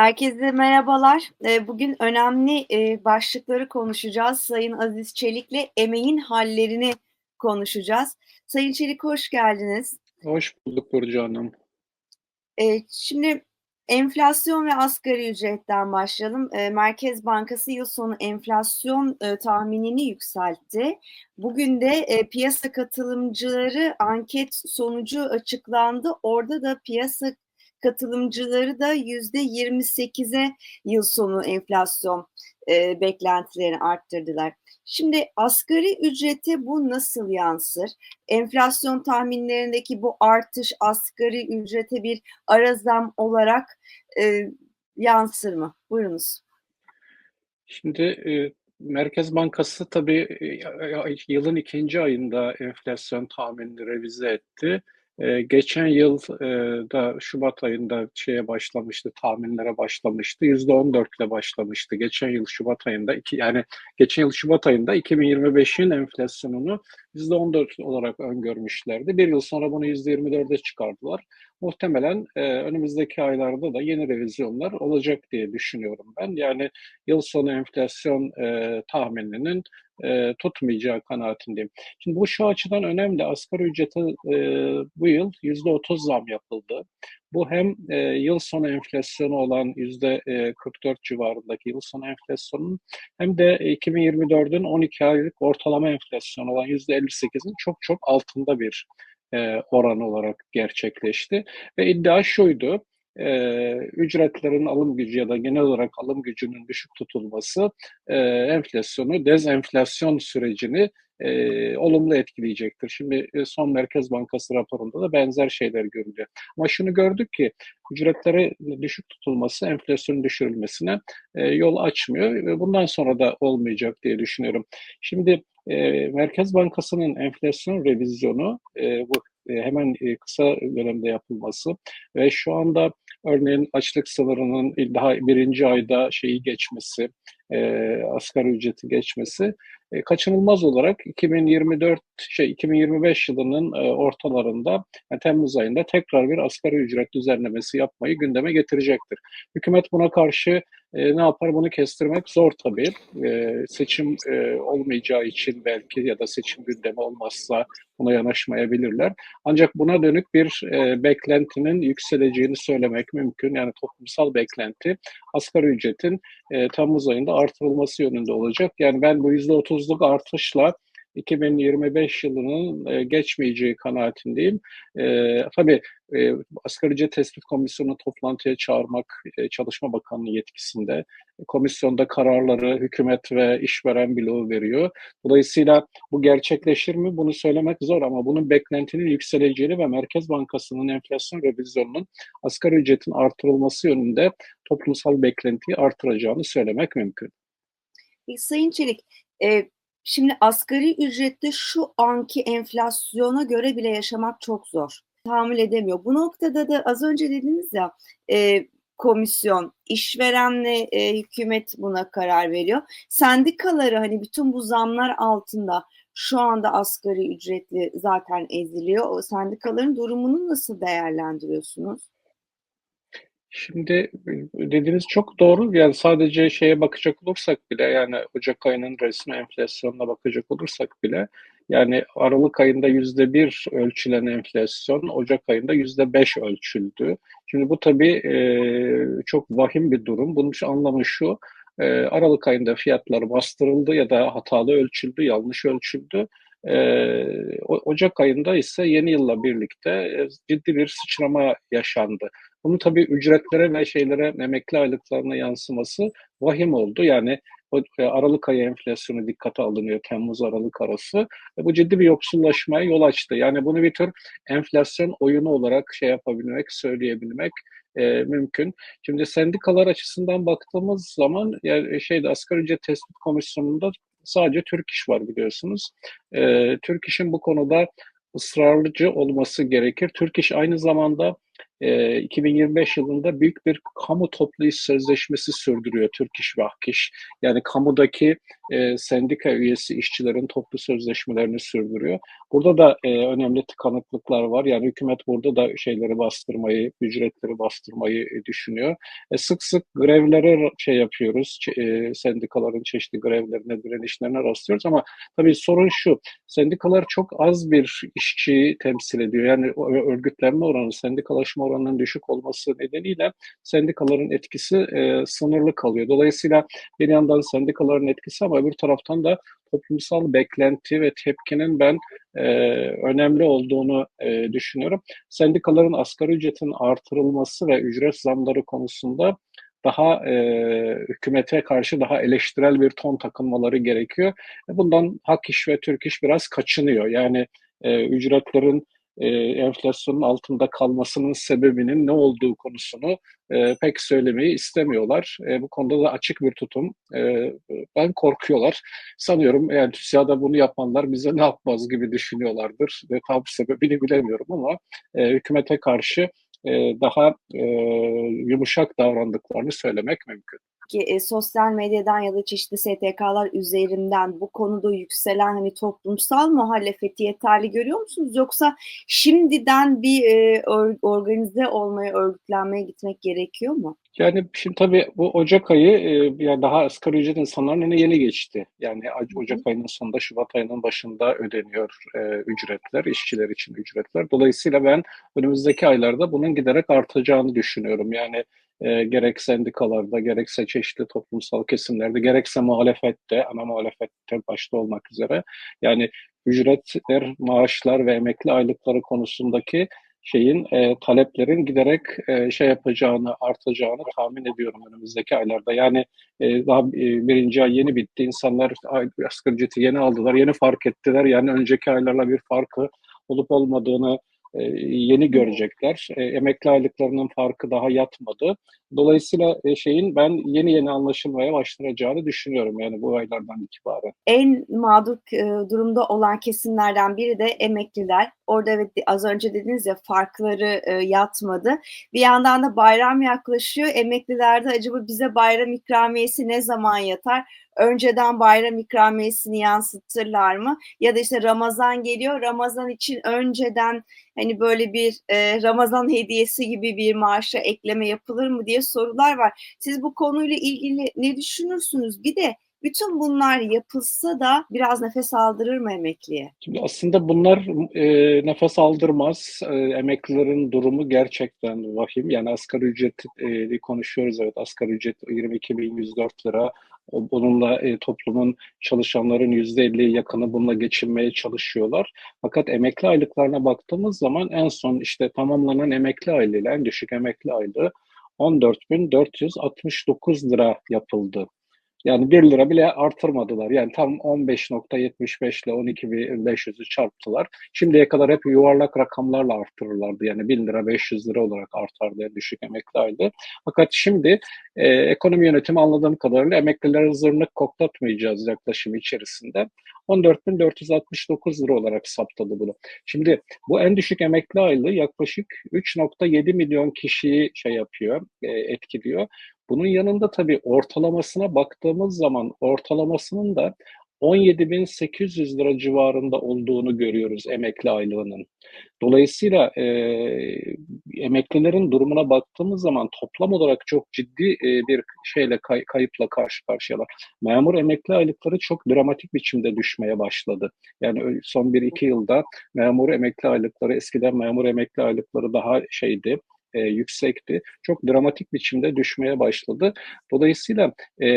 Herkese merhabalar. Ee, bugün önemli e, başlıkları konuşacağız. Sayın Aziz Çelik'le emeğin hallerini konuşacağız. Sayın Çelik hoş geldiniz. Hoş bulduk Burcu Hanım. Ee, şimdi enflasyon ve asgari ücretten başlayalım. Ee, Merkez Bankası yıl sonu enflasyon e, tahminini yükseltti. Bugün de e, piyasa katılımcıları anket sonucu açıklandı. Orada da piyasa katılımcıları da yüzde 28'e yıl sonu enflasyon e, beklentilerini arttırdılar. Şimdi asgari ücrete bu nasıl yansır? Enflasyon tahminlerindeki bu artış asgari ücrete bir ara zam olarak e, yansır mı? Buyurunuz. Şimdi e, Merkez Bankası tabii e, yılın ikinci ayında enflasyon tahminini revize etti. Ee, geçen yıl e, da Şubat ayında şeye başlamıştı, tahminlere başlamıştı. Yüzde on ile başlamıştı. Geçen yıl Şubat ayında, iki, yani geçen yıl Şubat ayında 2025'in enflasyonunu yüzde on olarak öngörmüşlerdi. Bir yıl sonra bunu yüzde yirmi çıkardılar. Muhtemelen e, önümüzdeki aylarda da yeni revizyonlar olacak diye düşünüyorum ben. Yani yıl sonu enflasyon e, tahmininin e, tutmayacağı kanaatindeyim. Şimdi bu şu açıdan önemli. Asgari ücrete e, bu yıl yüzde otuz zam yapıldı. Bu hem e, yıl sonu enflasyonu olan yüzde 44 civarındaki yıl sonu enflasyonun hem de 2024'ün 12 aylık ortalama enflasyon olan yüzde 58'in çok çok altında bir e, oran olarak gerçekleşti. Ve iddia şuydu, e, ücretlerin alım gücü ya da genel olarak alım gücünün düşük tutulması e, enflasyonu, dezenflasyon sürecini e, olumlu etkileyecektir. Şimdi e, son Merkez Bankası raporunda da benzer şeyler görülüyor. Ama şunu gördük ki ücretleri düşük tutulması enflasyonun düşürülmesine e, yol açmıyor bundan sonra da olmayacak diye düşünüyorum. Şimdi e, Merkez Bankası'nın enflasyon revizyonu e, bu e, hemen e, kısa dönemde yapılması ve şu anda örneğin açlık sınırının daha birinci ayda şeyi geçmesi, e, asgari ücreti geçmesi e, kaçınılmaz olarak 2024 şey 2025 yılının e, ortalarında yani Temmuz ayında tekrar bir asgari ücret düzenlemesi yapmayı gündeme getirecektir. Hükümet buna karşı e, ne yapar? Bunu kestirmek zor tabii. E, seçim e, olmayacağı için belki ya da seçim gündemi olmazsa buna yanaşmayabilirler. Ancak buna dönük bir e, beklentinin yükseleceğini söylemek mümkün. Yani toplumsal beklenti asgari ücretin e, Temmuz ayında artırılması yönünde olacak. Yani ben bu %30'luk artışla 2025 yılının e, geçmeyeceği kanaatindeyim. E, tabii e, Asgari Ücret Tespit Komisyonu toplantıya çağırmak e, Çalışma Bakanlığı yetkisinde. Komisyonda kararları hükümet ve işveren bloğu veriyor. Dolayısıyla bu gerçekleşir mi? Bunu söylemek zor ama bunun beklentinin yükseleceğini ve Merkez Bankası'nın enflasyon revizyonunun asgari ücretin artırılması yönünde toplumsal beklentiyi artıracağını söylemek mümkün. Sayın Çelik, e, Şimdi asgari ücrette şu anki enflasyona göre bile yaşamak çok zor. Tahammül edemiyor. Bu noktada da az önce dediniz ya e, komisyon, işverenle e, hükümet buna karar veriyor. Sendikaları hani bütün bu zamlar altında şu anda asgari ücretli zaten eziliyor. O sendikaların durumunu nasıl değerlendiriyorsunuz? Şimdi e, dediğiniz çok doğru. Yani sadece şeye bakacak olursak bile yani Ocak ayının resmi enflasyonuna bakacak olursak bile yani Aralık ayında yüzde bir ölçülen enflasyon Ocak ayında yüzde beş ölçüldü. Şimdi bu tabii e, çok vahim bir durum. Bunun anlamı şu. E, Aralık ayında fiyatlar bastırıldı ya da hatalı ölçüldü, yanlış ölçüldü. Ee, Ocak ayında ise yeni yılla birlikte e, ciddi bir sıçrama yaşandı. Bunu tabii ücretlere ve şeylere, emekli aylıklarına yansıması vahim oldu. Yani e, Aralık ayı enflasyonu dikkate alınıyor Temmuz-Aralık arası. E, bu ciddi bir yoksullaşmaya yol açtı. Yani bunu bir tür enflasyon oyunu olarak şey yapabilmek, söyleyebilmek e, mümkün. Şimdi sendikalar açısından baktığımız zaman yani şeyde asgari ücret tespit komisyonunda sadece Türk İş var biliyorsunuz. E, Türk İş'in bu konuda ısrarcı olması gerekir. Türk İş aynı zamanda 2025 yılında büyük bir kamu toplu iş sözleşmesi sürdürüyor Türk İş ve Akış. Yani kamudaki e, sendika üyesi işçilerin toplu sözleşmelerini sürdürüyor. Burada da e, önemli tıkanıklıklar var. Yani hükümet burada da şeyleri bastırmayı, ücretleri bastırmayı e, düşünüyor. E, sık sık grevlere şey yapıyoruz. E, sendikaların çeşitli grevlerine, direnişlerine rastlıyoruz ama tabii sorun şu. Sendikalar çok az bir işçiyi temsil ediyor. Yani örgütlenme oranı, sendikalaşma oranının düşük olması nedeniyle sendikaların etkisi e, sınırlı kalıyor. Dolayısıyla bir yandan sendikaların etkisi ama öbür taraftan da toplumsal beklenti ve tepkinin ben e, önemli olduğunu e, düşünüyorum. Sendikaların asgari ücretin artırılması ve ücret zamları konusunda daha e, hükümete karşı daha eleştirel bir ton takılmaları gerekiyor. Bundan Hak İş ve Türk İş biraz kaçınıyor. Yani e, ücretlerin e, enflasyonun altında kalmasının sebebinin ne olduğu konusunu e, pek söylemeyi istemiyorlar. E, bu konuda da açık bir tutum. E, ben korkuyorlar. Sanıyorum yani TÜSİAD'a bunu yapanlar bize ne yapmaz gibi düşünüyorlardır. Ve tam sebebini bilemiyorum ama e, hükümete karşı e, daha e, yumuşak davrandıklarını söylemek mümkün ki e, sosyal medyadan ya da çeşitli STK'lar üzerinden bu konuda yükselen hani toplumsal muhalefeti yeterli görüyor musunuz? Yoksa şimdiden bir e, or, organize olmaya, örgütlenmeye gitmek gerekiyor mu? Yani şimdi tabii bu Ocak ayı e, yani daha asgari ücret insanların önüne yeni geçti. Yani Ocak ayının sonunda Şubat ayının başında ödeniyor e, ücretler, işçiler için ücretler. Dolayısıyla ben önümüzdeki aylarda bunun giderek artacağını düşünüyorum. Yani e, gerek sendikalarda, gerekse çeşitli toplumsal kesimlerde, gerekse muhalefette, ana muhalefette başta olmak üzere yani ücretler, maaşlar ve emekli aylıkları konusundaki şeyin e, taleplerin giderek e, şey yapacağını, artacağını tahmin ediyorum önümüzdeki aylarda. Yani e, daha e, birinci ay yeni bitti. İnsanlar asgari ücreti yeni aldılar, yeni fark ettiler. Yani önceki aylarla bir farkı olup olmadığını e, yeni görecekler. E, emekli aylıklarının farkı daha yatmadı. Dolayısıyla e, şeyin ben yeni yeni anlaşılmaya başlayacağını düşünüyorum yani bu aylardan itibaren. En mağdur durumda olan kesimlerden biri de emekliler. Orada evet az önce dediniz ya farkları yatmadı. Bir yandan da bayram yaklaşıyor. Emeklilerde acaba bize bayram ikramiyesi ne zaman yatar? önceden bayram ikramiyesini yansıtırlar mı? Ya da işte Ramazan geliyor. Ramazan için önceden hani böyle bir e, Ramazan hediyesi gibi bir maaşa ekleme yapılır mı diye sorular var. Siz bu konuyla ilgili ne düşünürsünüz? Bir de bütün bunlar yapılsa da biraz nefes aldırır mı emekliye? Şimdi aslında bunlar e, nefes aldırmaz. E, emeklilerin durumu gerçekten vahim. Yani asgari ücreti e, konuşuyoruz evet asgari ücret 22.104 lira. Bununla e, toplumun çalışanların %50'ye yakını bununla geçinmeye çalışıyorlar. Fakat emekli aylıklarına baktığımız zaman en son işte tamamlanan emekli aylığı, en düşük emekli aylığı 14.469 lira yapıldı. Yani 1 lira bile artırmadılar. Yani tam 15.75 ile 12.500'ü çarptılar. Şimdiye kadar hep yuvarlak rakamlarla arttırırlardı. Yani 1000 lira 500 lira olarak artardı düşük emekli. Fakat şimdi e, ekonomi yönetimi anladığım kadarıyla emeklilere zırnık koklatmayacağız yaklaşımı içerisinde. 14.469 lira olarak saptadı bunu. Şimdi bu en düşük emekli aylığı yaklaşık 3.7 milyon kişiyi şey yapıyor, e, etkiliyor. Bunun yanında tabii ortalamasına baktığımız zaman ortalamasının da 17.800 lira civarında olduğunu görüyoruz emekli aylığının. Dolayısıyla e, emeklilerin durumuna baktığımız zaman toplam olarak çok ciddi e, bir şeyle kay, kayıpla karşı karşıyalar. Memur emekli aylıkları çok dramatik biçimde düşmeye başladı. Yani son 1-2 yılda memur emekli aylıkları eskiden memur emekli aylıkları daha şeydi e, yüksekti. Çok dramatik biçimde düşmeye başladı. Dolayısıyla e,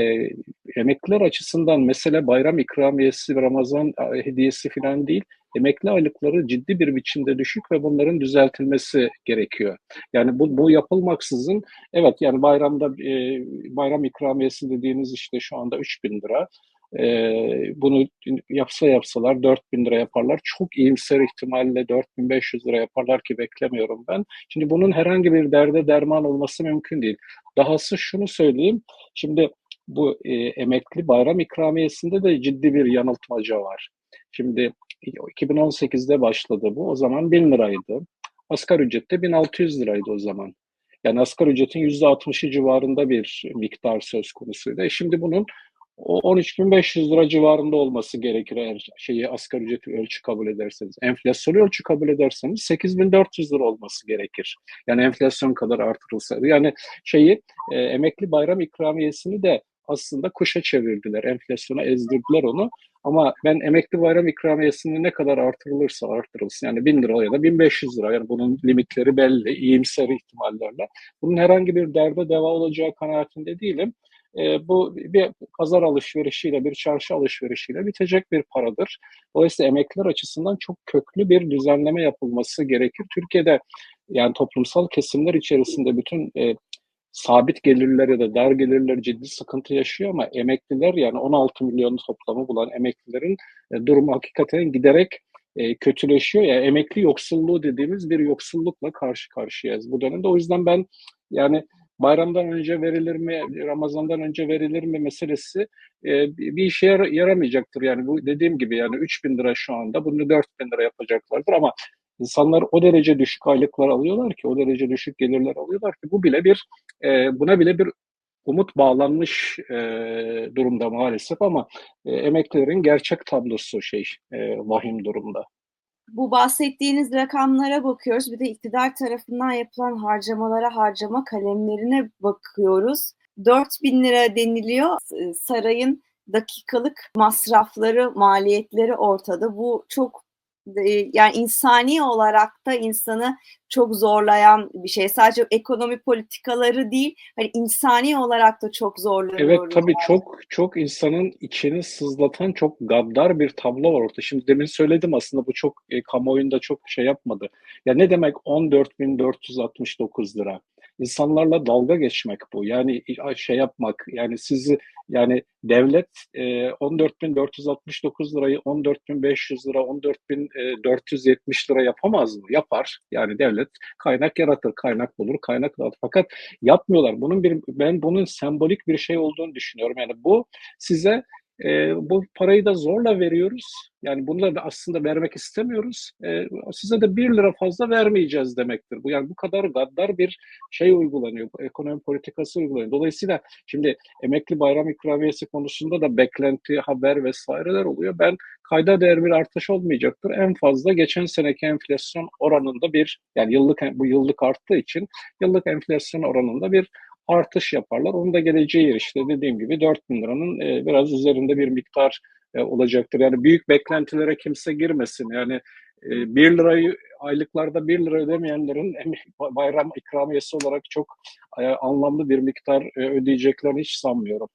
emekliler açısından mesele bayram ikramiyesi Ramazan e, hediyesi falan değil. Emekli aylıkları ciddi bir biçimde düşük ve bunların düzeltilmesi gerekiyor. Yani bu, bu yapılmaksızın evet yani bayramda e, bayram ikramiyesi dediğimiz işte şu anda 3000 lira e, bunu yapsa yapsalar 4000 lira yaparlar. Çok iyimser ihtimalle 4500 lira yaparlar ki beklemiyorum ben. Şimdi bunun herhangi bir derde derman olması mümkün değil. Dahası şunu söyleyeyim. Şimdi bu e, emekli bayram ikramiyesinde de ciddi bir yanıltmaca var. Şimdi 2018'de başladı bu. O zaman 1000 liraydı. Asgari ücret de 1600 liraydı o zaman. Yani asgari ücretin %60'ı civarında bir miktar söz konusuydu. E şimdi bunun 13.500 lira civarında olması gerekir eğer şeyi asgari ücreti ölçü kabul ederseniz. Enflasyonu ölçü kabul ederseniz 8.400 lira olması gerekir. Yani enflasyon kadar artırılsa. Yani şeyi e, emekli bayram ikramiyesini de aslında kuşa çevirdiler. Enflasyona ezdirdiler onu. Ama ben emekli bayram ikramiyesini ne kadar artırılırsa artırılsın yani 1000 lira ya da 1500 lira yani bunun limitleri belli iyimser ihtimallerle. Bunun herhangi bir derde deva olacağı kanaatinde değilim. E, bu bir pazar alışverişiyle, bir çarşı alışverişiyle bitecek bir paradır. Dolayısıyla emekliler açısından çok köklü bir düzenleme yapılması gerekir. Türkiye'de yani toplumsal kesimler içerisinde bütün e, sabit gelirler ya da dar gelirler ciddi sıkıntı yaşıyor ama emekliler yani 16 milyon toplamı bulan emeklilerin e, durumu hakikaten giderek e, kötüleşiyor. Yani emekli yoksulluğu dediğimiz bir yoksullukla karşı karşıyayız bu dönemde. O yüzden ben yani bayramdan önce verilir mi, Ramazan'dan önce verilir mi meselesi e, bir işe yar yaramayacaktır. Yani bu dediğim gibi yani 3 bin lira şu anda bunu 4 bin lira yapacaklardır ama insanlar o derece düşük aylıklar alıyorlar ki, o derece düşük gelirler alıyorlar ki bu bile bir, e, buna bile bir umut bağlanmış e, durumda maalesef ama e, emeklilerin gerçek tablosu şey e, vahim durumda bu bahsettiğiniz rakamlara bakıyoruz. Bir de iktidar tarafından yapılan harcamalara, harcama kalemlerine bakıyoruz. 4 bin lira deniliyor. Sarayın dakikalık masrafları, maliyetleri ortada. Bu çok yani insani olarak da insanı çok zorlayan bir şey. Sadece ekonomi politikaları değil, hani insani olarak da çok zorlanıyoruz. Evet tabii çok çok insanın içini sızlatan çok gaddar bir tablo var orada. Şimdi demin söyledim aslında bu çok e, kamuoyunda çok şey yapmadı. Ya ne demek 14.469 lira? İnsanlarla dalga geçmek bu. Yani şey yapmak yani sizi yani devlet e, 14.469 lirayı 14.500 lira 14.470 lira yapamaz mı? Yapar. Yani devlet kaynak yaratır, kaynak bulur, kaynak dağıtır. Fakat yapmıyorlar. Bunun bir ben bunun sembolik bir şey olduğunu düşünüyorum. Yani bu size e, bu parayı da zorla veriyoruz. Yani bunları da aslında vermek istemiyoruz. E, size de bir lira fazla vermeyeceğiz demektir. Bu yani bu kadar gaddar bir şey uygulanıyor. Ekonomi politikası uygulanıyor. Dolayısıyla şimdi emekli bayram ikramiyesi konusunda da beklenti, haber vesaireler oluyor. Ben kayda değer bir artış olmayacaktır. En fazla geçen seneki enflasyon oranında bir yani yıllık bu yıllık arttığı için yıllık enflasyon oranında bir artış yaparlar. Onun da geleceği işte dediğim gibi 4 bin liranın e, biraz üzerinde bir miktar e, olacaktır. Yani büyük beklentilere kimse girmesin. Yani e, 1 lirayı aylıklarda 1 lira ödemeyenlerin bayram ikramiyesi olarak çok e, anlamlı bir miktar e, ödeyeceklerini hiç sanmıyorum.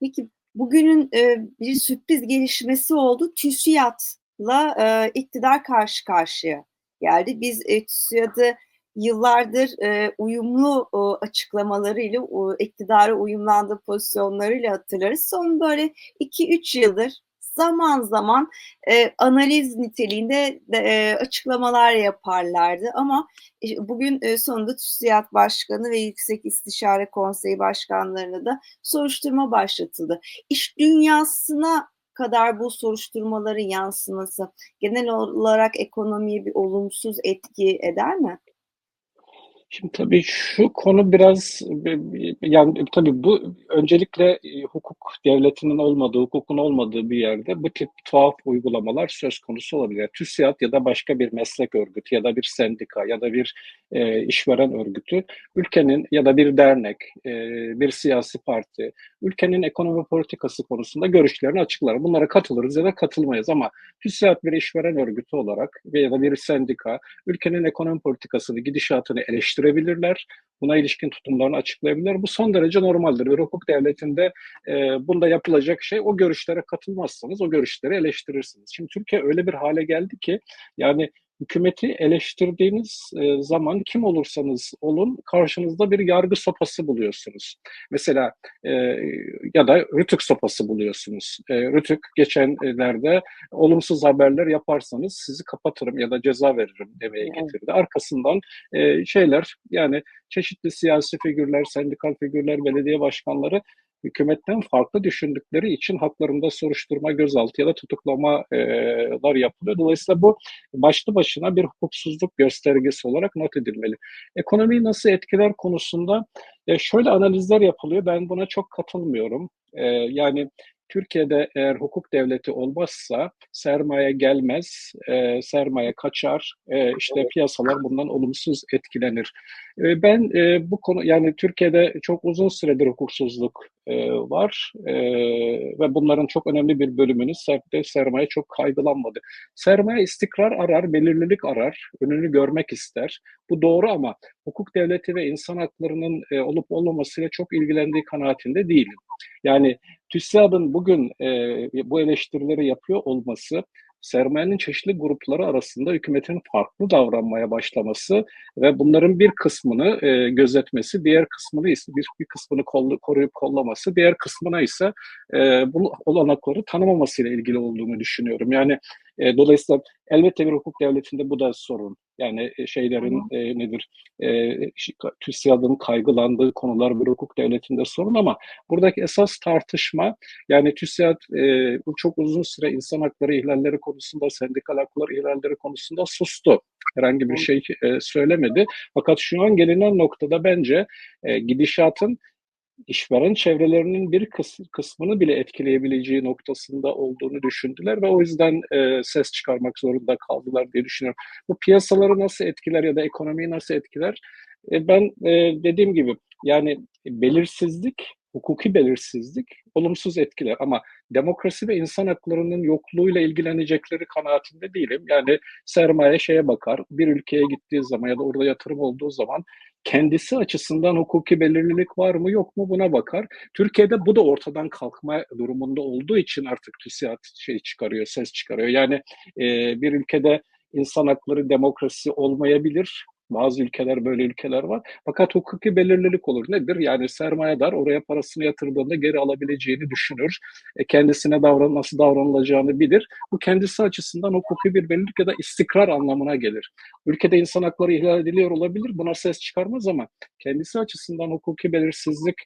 Peki bugünün e, bir sürpriz gelişmesi oldu. TÜSİAD'la e, iktidar karşı karşıya geldi. Biz e, TÜSİAD'ı yıllardır e, uyumlu e, açıklamalarıyla, e, iktidara uyumlandığı pozisyonlarıyla hatırlarız. Son böyle 2-3 yıldır zaman zaman e, analiz niteliğinde de, e, açıklamalar yaparlardı. Ama e, bugün e, sonunda TÜSİAD Başkanı ve Yüksek İstişare Konseyi Başkanlarına da soruşturma başlatıldı. İş dünyasına kadar bu soruşturmaların yansıması genel olarak ekonomiye bir olumsuz etki eder mi? Şimdi tabii şu konu biraz yani tabii bu öncelikle e, hukuk devletinin olmadığı, hukukun olmadığı bir yerde bu tip tuhaf uygulamalar söz konusu olabilir. TÜSİAD ya da başka bir meslek örgütü ya da bir sendika ya da bir e, işveren örgütü ülkenin ya da bir dernek, e, bir siyasi parti ülkenin ekonomi politikası konusunda görüşlerini açıklar. Bunlara katılırız ya da katılmayız ama TÜSİAD bir işveren örgütü olarak veya da bir sendika ülkenin ekonomi politikasını, gidişatını eleştirir eleştirebilirler. Buna ilişkin tutumlarını açıklayabilirler. Bu son derece normaldir. Bir hukuk devletinde e, bunda yapılacak şey o görüşlere katılmazsanız o görüşleri eleştirirsiniz. Şimdi Türkiye öyle bir hale geldi ki yani hükümeti eleştirdiğiniz e, zaman kim olursanız olun karşınızda bir yargı sopası buluyorsunuz. Mesela e, ya da rütük sopası buluyorsunuz. E, rütük geçenlerde olumsuz haberler yaparsanız sizi kapatırım ya da ceza veririm demeye getirdi. Arkasından e, şeyler yani çeşitli siyasi figürler, sendikal figürler, belediye başkanları hükümetten farklı düşündükleri için haklarında soruşturma, gözaltı ya da tutuklamalar yapılıyor. Dolayısıyla bu başlı başına başına bir hukuksuzluk göstergesi olarak not edilmeli. Ekonomiyi nasıl etkiler konusunda e, şöyle analizler yapılıyor. Ben buna çok katılmıyorum. E, yani Türkiye'de eğer hukuk devleti olmazsa sermaye gelmez, e, sermaye kaçar, e, işte piyasalar bundan olumsuz etkilenir. E, ben e, bu konu yani Türkiye'de çok uzun süredir hukuksuzluk e, var e, ve bunların çok önemli bir bölümünü ser- sermaye çok kaygılanmadı. Sermaye istikrar arar, belirlilik arar, önünü görmek ister. Bu doğru ama hukuk devleti ve insan haklarının e, olup olmamasıyla çok ilgilendiği kanaatinde değilim. Yani TÜSİAD'ın bugün e, bu eleştirileri yapıyor olması sermayenin çeşitli grupları arasında hükümetin farklı davranmaya başlaması ve bunların bir kısmını e, gözetmesi, diğer kısmını ise bir, bir kısmını kollu, koruyup kollaması, diğer kısmına ise e, bu olanakları tanımamasıyla ilgili olduğunu düşünüyorum. Yani e, dolayısıyla elbette bir hukuk devletinde bu da sorun. Yani e, şeylerin e, nedir? E, TÜSİAD'ın kaygılandığı konular bir hukuk devletinde sorun ama buradaki esas tartışma yani TÜSİAD e, bu çok uzun süre insan hakları ihlalleri konusunda, sendikal hakları ihlalleri konusunda sustu. Herhangi bir şey e, söylemedi. Fakat şu an gelinen noktada bence e, gidişatın işveren çevrelerinin bir kıs kısmını bile etkileyebileceği noktasında olduğunu düşündüler ve o yüzden e, ses çıkarmak zorunda kaldılar diye düşünüyorum. Bu piyasaları nasıl etkiler ya da ekonomiyi nasıl etkiler? E, ben e, dediğim gibi yani belirsizlik, hukuki belirsizlik olumsuz etkiler ama demokrasi ve insan haklarının yokluğuyla ilgilenecekleri kanaatinde değilim. Yani sermaye şeye bakar, bir ülkeye gittiği zaman ya da orada yatırım olduğu zaman kendisi açısından hukuki belirlilik var mı yok mu buna bakar. Türkiye'de bu da ortadan kalkma durumunda olduğu için artık TÜSİAD şey çıkarıyor, ses çıkarıyor. Yani e, bir ülkede insan hakları, demokrasi olmayabilir. Bazı ülkeler böyle ülkeler var. Fakat hukuki belirlilik olur. Nedir? Yani sermayedar oraya parasını yatırdığında geri alabileceğini düşünür. E, kendisine davran nasıl davranılacağını bilir. Bu kendisi açısından hukuki bir belirlilik ya da istikrar anlamına gelir. Ülkede insan hakları ihlal ediliyor olabilir. Buna ses çıkarmaz ama kendisi açısından hukuki belirsizlik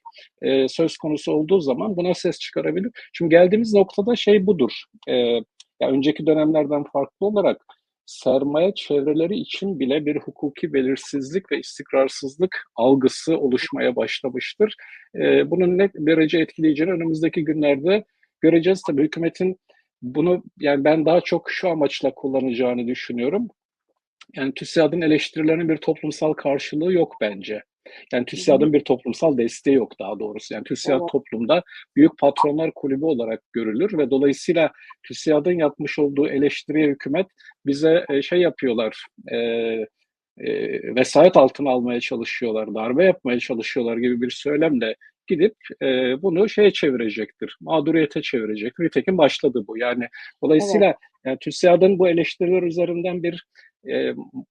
e, söz konusu olduğu zaman buna ses çıkarabilir. Şimdi geldiğimiz noktada şey budur. E, ya önceki dönemlerden farklı olarak sermaye çevreleri için bile bir hukuki belirsizlik ve istikrarsızlık algısı oluşmaya başlamıştır. E, bunun ne derece etkileyeceğini önümüzdeki günlerde göreceğiz. Tabii hükümetin bunu yani ben daha çok şu amaçla kullanacağını düşünüyorum. Yani TÜSİAD'ın eleştirilerinin bir toplumsal karşılığı yok bence. Yani TÜSİAD'ın bir toplumsal desteği yok daha doğrusu. Yani TÜSİAD Evet. toplumda büyük patronlar kulübü olarak görülür ve dolayısıyla TÜSİAD'ın yapmış olduğu eleştiriye hükümet bize e, şey yapıyorlar, e, e, vesayet altına almaya çalışıyorlar, darbe yapmaya çalışıyorlar gibi bir söylemle gidip e, bunu şeye çevirecektir, mağduriyete çevirecektir. Nitekim başladı bu. Yani dolayısıyla yani TÜSİAD'ın bu eleştiriler üzerinden bir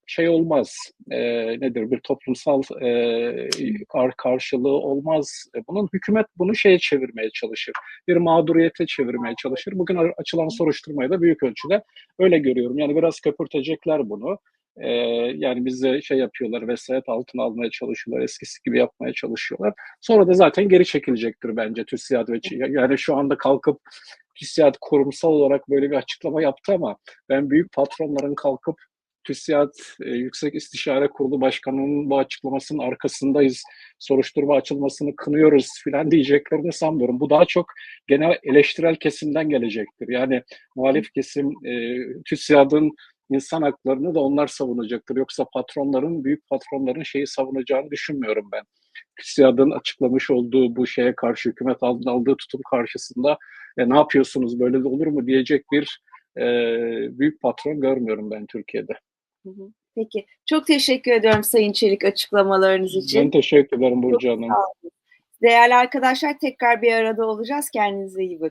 şey olmaz, nedir bir toplumsal e, kar, karşılığı olmaz. E, bunun hükümet bunu şeye çevirmeye çalışır, bir mağduriyete çevirmeye çalışır. Bugün açılan soruşturmayı da büyük ölçüde öyle görüyorum. Yani biraz köpürtecekler bunu. Yani bize şey yapıyorlar, vesayet altına almaya çalışıyorlar, eskisi gibi yapmaya çalışıyorlar. Sonra da zaten geri çekilecektir bence TÜSİAD ve yani şu anda kalkıp TÜSİAD kurumsal olarak böyle bir açıklama yaptı ama ben büyük patronların kalkıp TÜSİAD e, Yüksek İstişare Kurulu Başkanı'nın bu açıklamasının arkasındayız, soruşturma açılmasını kınıyoruz filan diyeceklerini sanmıyorum. Bu daha çok genel eleştirel kesimden gelecektir. Yani muhalif kesim e, TÜSİAD'ın insan haklarını da onlar savunacaktır. Yoksa patronların, büyük patronların şeyi savunacağını düşünmüyorum ben. TÜSİAD'ın açıklamış olduğu bu şeye karşı, hükümet aldığı tutum karşısında e, ne yapıyorsunuz böyle de olur mu diyecek bir e, büyük patron görmüyorum ben Türkiye'de. Peki. Çok teşekkür ediyorum Sayın Çelik açıklamalarınız için. Ben teşekkür ederim Burcu Hanım. Değerli arkadaşlar tekrar bir arada olacağız. Kendinize iyi bakın.